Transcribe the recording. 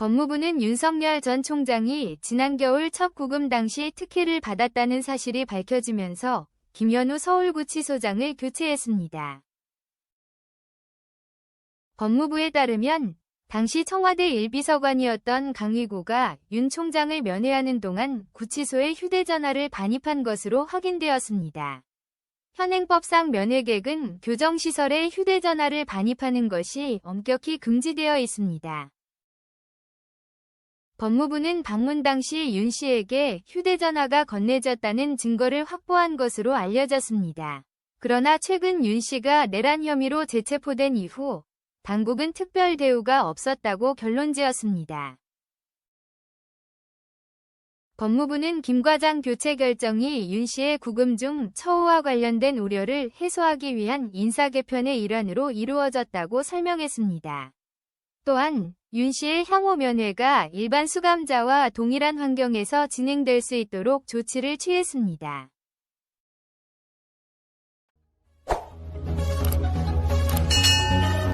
법무부는 윤석열 전 총장이 지난 겨울 첫 구금 당시 특혜를 받았다는 사실이 밝혀지면서 김현우 서울구치소장을 교체했습니다. 법무부에 따르면 당시 청와대 1비서관이었던 강의구가 윤 총장을 면회하는 동안 구치소에 휴대전화를 반입한 것으로 확인되었습니다. 현행법상 면회객은 교정시설에 휴대전화를 반입하는 것이 엄격히 금지되어 있습니다. 법무부는 방문 당시 윤 씨에게 휴대전화가 건네졌다는 증거를 확보한 것으로 알려졌습니다. 그러나 최근 윤 씨가 내란 혐의로 재체포된 이후 당국은 특별 대우가 없었다고 결론지었습니다. 법무부는 김 과장 교체 결정이 윤 씨의 구금 중 처우와 관련된 우려를 해소하기 위한 인사 개편의 일환으로 이루어졌다고 설명했습니다. 또한 윤 씨의 향후 면회가 일반 수감자와 동일한 환경에서 진행될 수 있도록 조치를 취했습니다.